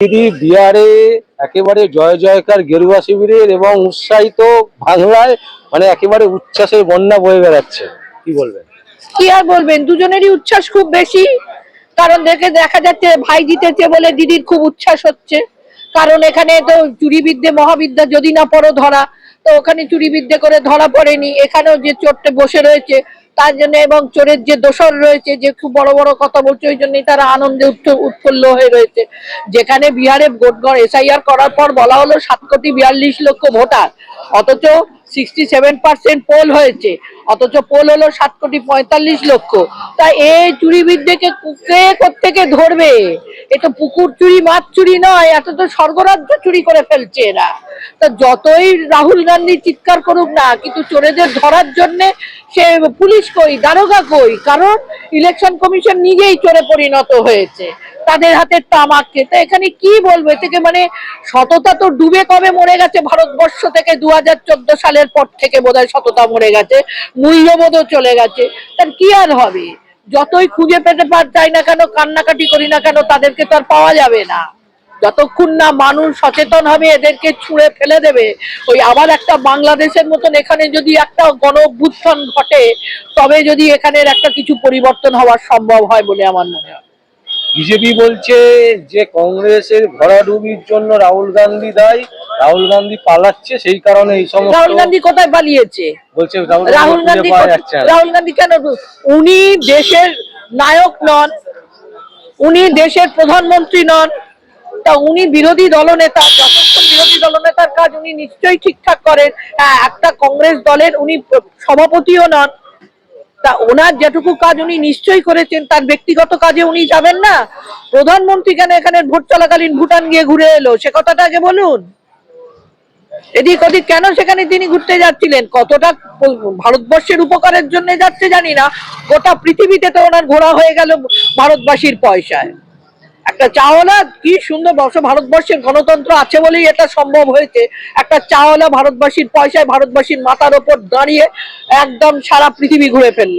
দিদি বিহারে একেবারে জয় জয়কার গেরুয়া শিবিরের এবং উৎসাহিত বাংলায় মানে একেবারে উচ্ছ্বাসের বন্যা বয়ে বেড়াচ্ছে। কি বলবেন? কি আর বলবেন? দুজনেরই উচ্ছ্বাস খুব বেশি। কারণ দেখে দেখা যাচ্ছে, ভাই জিতেছে বলে দিদির খুব উচ্ছ্বাস হচ্ছে। কারণ এখানে তো চুরিবিদ্যে মহাবিদ্যা যদি না পড়ো ধরা, তো ওখানে চুরিবিদ্যে করে ধরা পড়েনি। এখানেও যে চোরটে বসে রয়েছে তার জন্য এবং চোরের যে দোষর রয়েছে, যে খুব বড় বড় কথা বলছে, ওই জন্যই তারা আনন্দে উৎফ- উৎফুল্ল হয়ে রয়েছে। যেখানে বিহারে ভোটগড় এসআইআর করার পর বলা হলো সাত কোটি বিয়াল্লিশ লক্ষ ভোটার। অথচ সিক্সটি সেভেন পার্সেন্ট পোল হয়েছে, অথচ পোল হলো সাত কোটি পঁয়তাল্লিশ লক্ষ। তা এই চুরিবিদ্যেকে কে কোত্থেকে ধরবে? এ তো পুকুর চুরি, মাছ চুরি নয়, এত তো স্বর্গরাজ্য চুরি করে ফেলছে এরা। তা যতই রাহুল গান্ধী চিৎকার করুক না, কিন্তু চোরেদের ধরার জন্যে সে পুলিশ কই, দারোগা কই? কারণ ইলেকশন কমিশন নিজেই চোরে পরিণত হয়েছে। তাদের হাতে তামাককে তো এখানে কি বলব? থেকে মানে সততা তো ডুবে কবে মরে গেছে? ভারতবর্ষ থেকে দু হাজার চোদ্দ সালের পর থেকে বোধহয় সততা মরে গেছে, মূল্যবোধও চলে গেছে। তার কি আর হবে? যতই খুঁজে পেতে পার চাই না কেন, কান্নাকাটি করি না কেন, তাদেরকে তো আর পাওয়া যাবে না। যতক্ষণ না মানুষ সচেতন হবে, এদেরকে ছুঁড়ে ফেলে দেবে। ওই আবার একটা বাংলাদেশের মতন এখানে যদি একটা গণ ঘটে, তবে যদি এখানের একটা কিছু পরিবর্তন হওয়া সম্ভব হয় বলে আমার মনে হয়। বিজেপি বলছে যে কংগ্রেসের ভরাডুবির জন্য রাহুল গান্ধী দায়ী রাহুল গান্ধী পালাচ্ছে সেই কারণে এই সমস্ত রাহুল গান্ধী কোথায় পালিয়েছে বলছে রাহুল গান্ধী। রাহুল গান্ধী কেন উনি দেশের নায়ক নন উনি দেশের প্রধানমন্ত্রী নন তা উনি বিরোধী দলনেতা যতক্ষণ বিরোধী দলনেতার কাজ উনি নিশ্চয়ই ঠিকঠাক করেন হ্যাঁ, একটা কংগ্রেস দলের উনি সভাপতিও নন তা ওনার যেটুকু কাজ উনি নিশ্চয়ই করেছেন, তার ব্যক্তিগত কাজে উনি যাবেন না। প্রধানমন্ত্রী কেন এখানে ভোট চলাকালীন ভুটান গিয়ে ঘুরে এলো? সে কথাটা আগে বলুন। এদিক ওদিক কেন সেখানে তিনি ঘুরতে যাচ্ছিলেন? কতটা ভারতবর্ষের উপকারের জন্য যাচ্ছে জানি না। গোটা পৃথিবীতে তো ওনার ঘোরা হয়ে গেল ভারতবাসীর পয়সায়। একটা চাওয়ালা কি সুন্দর বর্ষ ভারতবর্ষের গণতন্ত্র আছে বলেই এটা সম্ভব হয়েছে। একটা চাওয়ালা ভারতবাসীর পয়সায় ভারতবাসীর মাথার ওপর দাঁড়িয়ে একদম সারা পৃথিবী ঘুরে ফেলল।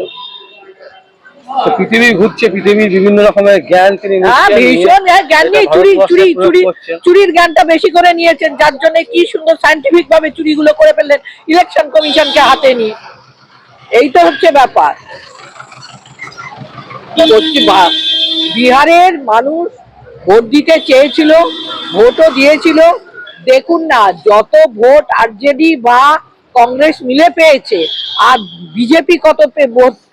পৃথিবী ঘুরছে পৃথিবীর বিভিন্ন রকমের জ্ঞান তিনি হ্যাঁ ভীষণ হ্যাঁ, জ্ঞান এটা চুরি চুরি চুরি চুরির জ্ঞানটা বেশি করে নিয়েছেন যার জন্য কি সুন্দর সায়েন্টিফিক ভাবে চুরিগুলো করে ফেললেন ইলেকশন কমিশনকে হাতে নিয়ে। এই তো হচ্ছে ব্যাপার। বিহারের মানুষ ভোট দিতে চেয়েছিল, ভোটও দিয়েছিল। দেখুন না, যত ভোট আরজেডি বা কংগ্রেস মিলে পেয়েছে, আর বিজেপি কত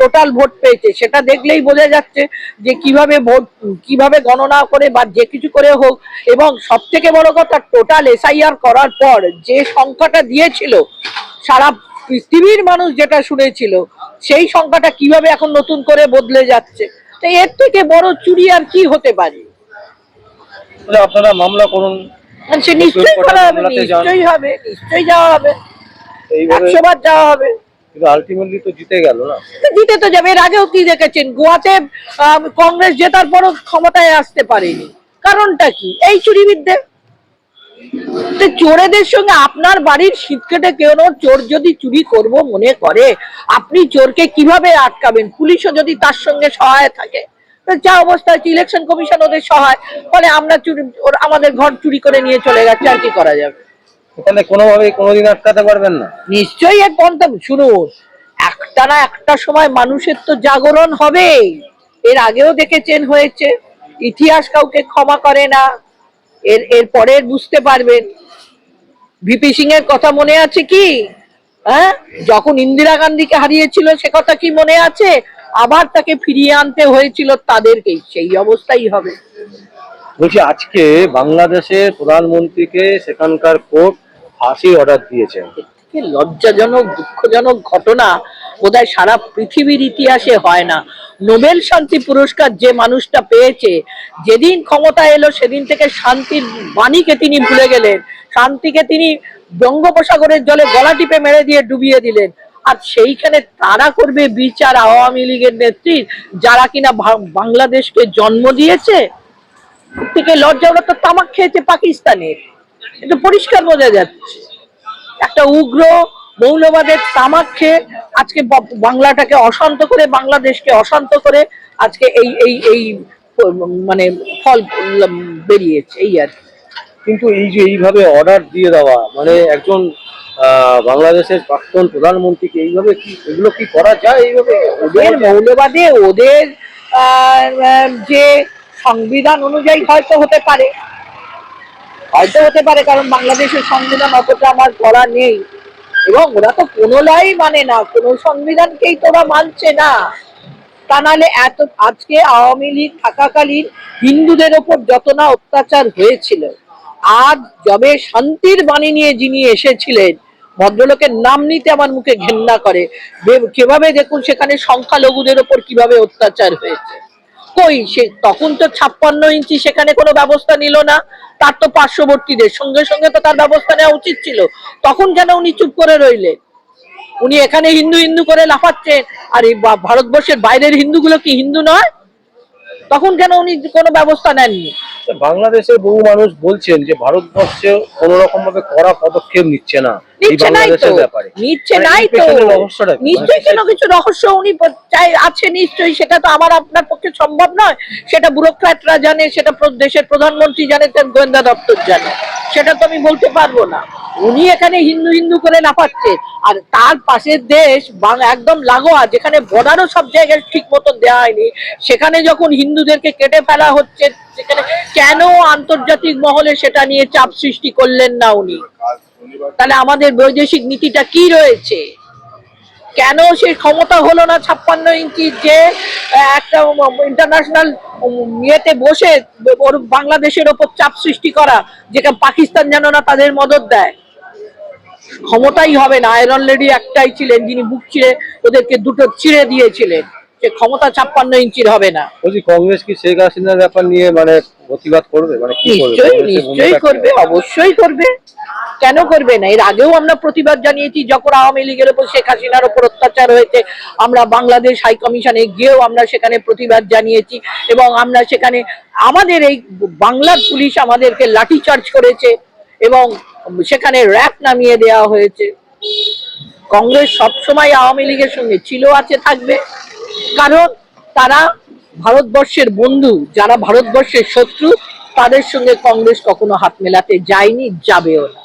টোটাল ভোট পেয়েছে, সেটা দেখলেই বোঝা যাচ্ছে যে কীভাবে ভোট, কীভাবে গণনা করে বা যে কিছু করে হোক। এবং সব থেকে বড় কথা, টোটাল এসআইআর করার পর যে সংখ্যাটা দিয়েছিল, সারা পৃথিবীর মানুষ যেটা শুনেছিল, সেই সংখ্যাটা কীভাবে এখন নতুন করে বদলে যাচ্ছে? তো এর থেকে বড় চুরি আর কি হতে পারে? তাহলে আপনারা মামলা করুন। সে নিশ্চয়ই করা হবে নিশ্চয়ই হবে নিশ্চয়ই যাওয়া হবে। একশো বার যাওয়া হবে। কিন্তু আলটিমেটলি তো জিতে গেল না। তো তো যাবে এর আগেও কি দেখেছেন? গোয়াতে কংগ্রেস জেতার পরও ক্ষমতায় আসতে পারেনি। কারণটা কি? এই চুরিবিদ্যে চোরেদের সঙ্গে আপনার বাড়ির শীত কেটে কেউ চোর যদি চুরি করব মনে করে আপনি চোরকে কীভাবে আটকাবেন? পুলিশও যদি তার সঙ্গে সহায় থাকে। যা অবস্থা হচ্ছে ইলেকশন কমিশন ওদের সহায়। ফলে আমরা চুরি ওর- আমাদের ঘর চুরি করে নিয়ে চলে গেছে আর কি করা যাবে? ওখানে কোনোভাবেই কোনোদিন আটকাতে পারবেন না। নিশ্চয়ই এর পন্থা শুনুন একটা না একটা সময় মানুষের তো জাগরণ হবে এর আগেও দেখেছেন হয়েছে ইতিহাস কাউকে ক্ষমা করে না এর এর পরে বুঝতে পারবেন। ভিপি সিং এর কথা মনে আছে কি? হ্যাঁ? যখন ইন্দিরা গান্ধীকে হারিয়েছিল সে কথা কি মনে আছে? আবার তাকে ফিরিয়ে আনতে হয়েছিল তাদেরকেই সেই অবস্থাই হবে। বলছি আজকে বাংলাদেশের প্রধানমন্ত্রীকে সেখানকার কোর্ট ফাঁসির অর্ডার দিয়েছেন লজ্জাজনক দুঃখজনক ঘটনা বোধহয় সারা পৃথিবীর ইতিহাসে হয় না। নোবেল শান্তি পুরস্কার যে মানুষটা পেয়েছে যেদিন ক্ষমতা এলো সেদিন থেকে শান্তির বাণীকে তিনি ভুলে গেলেন। শান্তিকে তিনি বঙ্গোপসাগরের জলে গলা টিপে মেরে দিয়ে ডুবিয়ে দিলেন। আর সেইখানে তারা করবে বিচার আওয়ামী লীগের নেত্রী, যারা কিনা বাংলাদেশকে জন্ম দিয়েছে, থেকে লজ্জা ওরা তো তামাক খেয়েছে পাকিস্তানের এটা পরিষ্কার বোঝা যাচ্ছে একটা উগ্র মৌলবাদের তামাক খেয়ে আজকে বাংলাটাকে অশান্ত করে, বাংলাদেশকে অশান্ত করে আজকে এই এই এই মানে ফল বেরিয়েছে, এই আর। কিন্তু এই যে এইভাবে অর্ডার দিয়ে দেওয়া মানে একজন বাংলাদেশের প্রাক্তন প্রধানমন্ত্রীকে এইভাবে কি, এগুলো কি করা যায় এইভাবে? ওদের মৌলবাদে, ওদের যে সংবিধান অনুযায়ী হয়তো হতে পারে। হয়তো হতে পারে, কারণ বাংলাদেশের সংবিধান অতটা আমার করা নেই। এবং ওরা তো কোনোলাই মানে না, কোনো সংবিধানকেই তোরা মানছে না। তা নাহলে এত, আজকে আওয়ামী লীগ থাকাকালীন হিন্দুদের ওপর যত না অত্যাচার হয়েছিল, আজ যবে শান্তির বাণী নিয়ে যিনি এসেছিলেন ভদ্রলোকের নাম নিতে আমার মুখে ঘেন্না করে। কীভাবে দেখুন সেখানে সংখ্যালঘুদের ওপর কীভাবে অত্যাচার হয়েছে। কই, সে তখন তো ছাপ্পান্ন ইঞ্চি সেখানে কোনো ব্যবস্থা নিল না। তার তো পার্শ্ববর্তীদের সঙ্গে সঙ্গে তো তার ব্যবস্থা নেওয়া উচিত ছিল। তখন কেন উনি চুপ করে রইলেন? উনি এখানে হিন্দু হিন্দু করে লাফাচ্ছেন। আর এই ভারতবর্ষের বাইরের হিন্দুগুলো কি হিন্দু নয়? তখন কেন উনি কোনো ব্যবস্থা নেননি? বাংলাদেশের বহু মানুষ বলছেন যে ভারতবর্ষে কোন রকম ভাবে কড়া পদক্ষেপ নিচ্ছে না নিচ্ছে নাই তো। নিচ্ছে মানে নাই তো? নিশ্চয়ই কিছু রহস্য উনি আছে নিশ্চয়ই সেটা তো আমার আপনার পক্ষে সম্ভব নয়। সেটা ব্যুরোক্র্যাটরা জানে সেটা দেশের প্রধানমন্ত্রী জানে তার গোয়েন্দা দপ্তর জানে। সেটা তো আমি বলতে পারব না। উনি এখানে হিন্দু হিন্দু করে লাফাচ্ছে আর তার পাশের দেশ একদম লাগোয়া যেখানে বর্ডারও সব জায়গায় ঠিক মতন দেওয়া হয়নি। সেখানে যখন হিন্দুদেরকে কেটে ফেলা হচ্ছে কেন আন্তর্জাতিক মহলে সেটা নিয়ে চাপ সৃষ্টি করলেন না উনি? তাহলে আমাদের বৈদেশিক নীতিটা কি রয়েছে? কেন সেই ক্ষমতা হলো না ছাপ্পান্ন ইঞ্চি যে একটা ইন্টারন্যাশনাল ইয়েতে বসে বাংলাদেশের ওপর চাপ সৃষ্টি করা যেটা পাকিস্তান যেন না তাদের মদত দেয়? ক্ষমতাই হবে না। আয়রন লেডি একটাই ছিলেন, যিনি বুক চিড়ে ওদেরকে দুটো চিড়ে দিয়েছিলেন। সে ক্ষমতা ছাপ্পান্ন ইঞ্চির হবে না। বলছি কংগ্রেস কি শেখ হাসিনার ব্যাপার নিয়ে মানে প্রতিবাদ করবে? মানে কি নিশ্চয়ই নিশ্চয়ই করবে অবশ্যই করবে। কেন করবে না? এর আগেও আমরা প্রতিবাদ জানিয়েছি যখন আওয়ামী লীগের উপর শেখ হাসিনার উপর অত্যাচার হয়েছে আমরা বাংলাদেশ হাই কমিশনে গিয়েও আমরা সেখানে প্রতিবাদ জানিয়েছি এবং আমরা সেখানে আমাদের এই বাংলার পুলিশ আমাদেরকে লাঠিচার্জ করেছে এবং সেখানে র্যাপ নামিয়ে দেওয়া হয়েছে। কংগ্রেস সবসময় আওয়ামী লীগের সঙ্গে ছিল আছে থাকবে। কারণ তারা ভারতবর্ষের বন্ধু, যারা ভারতবর্ষের শত্রু, তাদের সঙ্গে কংগ্রেস কখনো হাত মেলাতে যায়নি, যাবেও না.